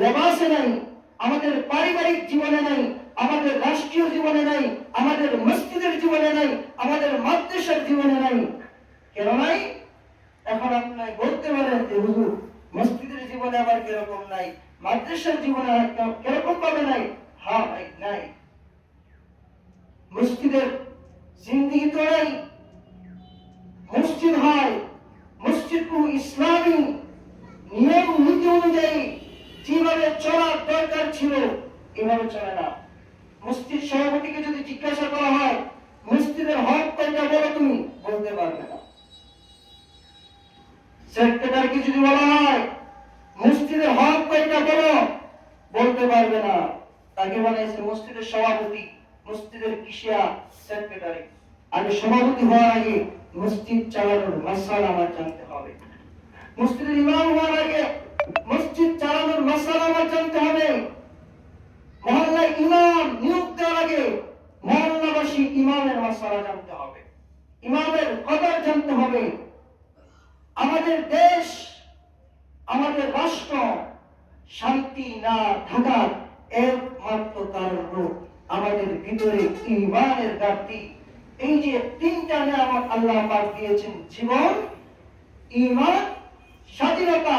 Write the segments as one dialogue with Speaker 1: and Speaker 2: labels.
Speaker 1: লেবাসে নাই, আমাদের পারিবারিক জীবনে নাই, আমাদের রাষ্ট্রীয় জীবনে নাই, আমাদের মসজিদের জীবনে নাই, আমাদের মাদ্রাসার জীবনে নাই। কেন নাই? এখন আপনি বলতে পারেন যে, হুজুর, মসজিদের জীবনে আবার কীরকম নাই, মাদ্রাসার জীবনে কীরকম ভাবে নাই? হ্যাঁ ভাই, নাই। মসজিদের জিন্দিগি তো নাই। মসজিদ হয় মসজিদ ইসলামী নিয়ম নীতি অনুযায়ী যেভাবে চলার দরকার ছিল, এভাবে চলে না। মসজিদ সভাপতিকে যদি জিজ্ঞাসা করা হয়, মসজিদের হক কয়টা বলো তুমি, বলতে পারবে না। সেক্রেটারিকে যদি বলা হয়, মসজিদের হক কয়টা বলো, বলতে পারবে না। তাকে বানিয়েছে মসজিদের সভাপতি, মসজিদের কিসিয়া সেক্রেটারি। আমি সভাপতি হওয়ার আগে মসজিদ চালানোর মাসালা আমার জানতে হবে। মসজিদের ইমাম হওয়ার আগে মসজিদ চালানোর মাসালা আমার জানতে হবে। মহল্লায় ইমাম নিয়োগ দেওয়ার আগে মহল্লাবাসী ইমামের মাসালা জানতে হবে। ইমামের কদর জানতে হবে। আমাদের দেশ, আমাদের রাষ্ট্র শান্তি না থাকার একমাত্র কারণ হলো আমাদের ভিতরে ইমানের ঘাটতি। এই যে তিনটা নিয়ামত আল্লাহ পাক দিয়েছেন, জীবন, ইমান, স্বাধীনতা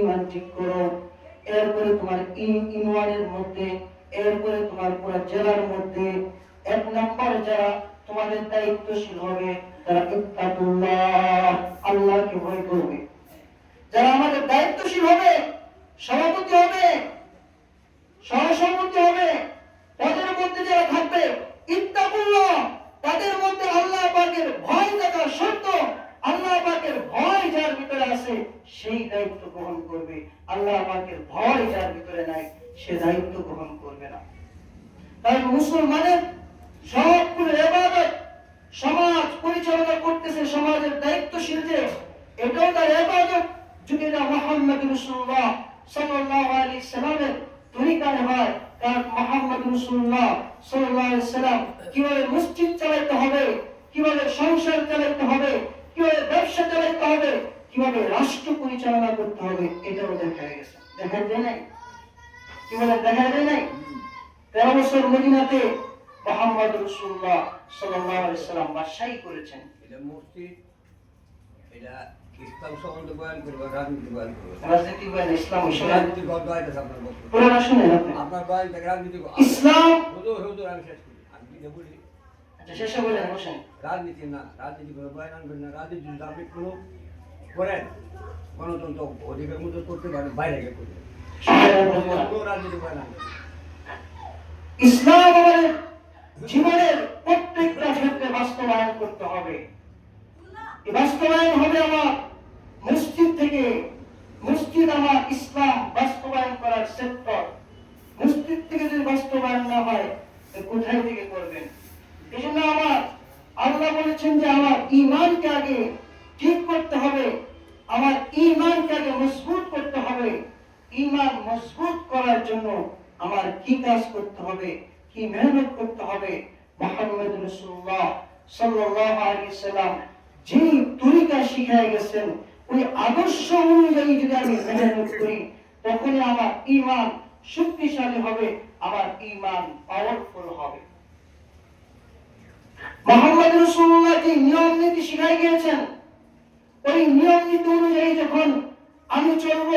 Speaker 1: ঈমান ঠিক করো। এরপরে তোমার মধ্যে, এরপরে তোমার জেলার মধ্যে, এক নম্বর যারা তোমাদের দায়িত্বশীল হবে, তারা আল্লাহকে ভয় করবে। যারা আমাদের দায়িত্বশীল হবে, সভাপতি হবে, সহসভাপতি হবে তাদের মধ্যে যারা থাকবে ইত্তাকুল্লাহ তাদের মধ্যে আল্লাহ পাকের ভয় থাকা সত্য আল্লাহ পাকের ভয় যার ভিতরে আছে সেই দায়িত্ব গ্রহণ করবে। আল্লাহ পাকের ভয় যার ভিতরে নাই, সে দায়িত্ব গ্রহণ করবে না। তাই মুসলমানের সবগুলো এবাদত সমাজ পরিচালনা করতেছে, সমাজের দায়িত্বশীল যে, এটাও তার এবাদত। যদি না মোহাম্মদ রসুল্লাহ সাল্লাল্লাহু আলাইহি সাল্লামের তরিকায় হয় কারণ মোহাম্মদ রসুল্লাহ সাল্লাল্লাহু আলাইহি সাল্লাম কীভাবে মসজিদ চালাতে হবে, কীভাবে সংসার চালাতে হবে, কীভাবে ব্যবসা চালাতে হবে কীভাবে রাষ্ট্র পরিচালনা করতে হবে এটাও দেখা গেছে। দেখা যায় নাই? কি বলে দেখা যায় নাই? তেরো বছর মদিনাতে মোহাম্মদ রসুল্লাহ সাল্লাম বাদশাহী করেছেন।
Speaker 2: এটা মসজিদ এটা ইসলাম সম্বন্ধে বয়ান করব রাজনীতি বয়ান করব।
Speaker 1: রাজনীতি বয়ান ইসলাম
Speaker 2: রাজনীতি বয়ান আছে আপনার বক্তব্য
Speaker 1: পুরোটা শুনেন
Speaker 2: আপনার বয়ান থেকে রাজনীতি
Speaker 1: ইসলাম
Speaker 2: হুজুর হুজুর আমি শেষ করি। আমি কি বলি?
Speaker 1: আচ্ছা শেষে বলেন
Speaker 2: রাজনীতি না রাজনীতি করে বয়ান আনবেন না। রাজনীতি যদি আপনি কোনো করেন, গণতন্ত্র অধিকার মতো করতে পারেন, বাইরে গিয়ে করবেন।
Speaker 1: ইসলাম জীবনের প্রত্যেকটা ক্ষেত্রে বাস্তবায়ন করতে হবে। বাস্তবায়ন হবে আমার মসজিদ থেকে। মসজিদ আমার ইসলাম বাস্তবায়ন করার সেক্টর। মসজিদ থেকে যদি বাস্তবায়ন না হয় কোথায় থেকে করবেন? এই জন্য আমার আল্লাহ বলেছেন যে আমার ইমানকে আগে ঠিক করতে হবে। আমার ইমানকে মজবুত করতে হবে। ইমান মজবুত করার জন্য আমার কি কাজ করতে হবে, কি মেহনত করতে হবে? মোহাম্মদ রসুল্লাহ সাল্লাল্লাহু আলাইহি সাল্লাম তরিকা গেছেন, ওই আদর্শ অনুযায়ী যদি আমি মেহনত করি, তখনই আমার ইমান শক্তিশালী হবে, আমার ইমান পাওয়ারফুল হবে। মোহাম্মদ রসুল্লাহ যে নিয়ম নীতি শিখাই গিয়েছেন ওই নিয়ম নীতি অনুযায়ী যখন আমি চলব,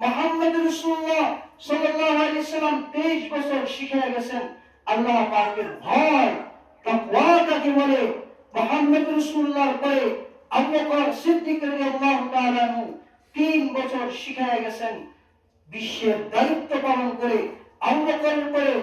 Speaker 1: মোহাম্মদ রসুল্লাহ সাল্লাল্লাহু আলাইহি সাল্লাম 23 বছর শিখে গেছেন, আল্লাহ পাকের ভয়, তাকওয়া কাকে বলে, মোহাম্মদ রসুল্লাহর পরে আবু সিদ্দিক রাদিয়াল্লাহু তাআলা 3 বছর শিখে গেছেন, বিশ্বের দায়িত্ব পালন করে, আবু পরে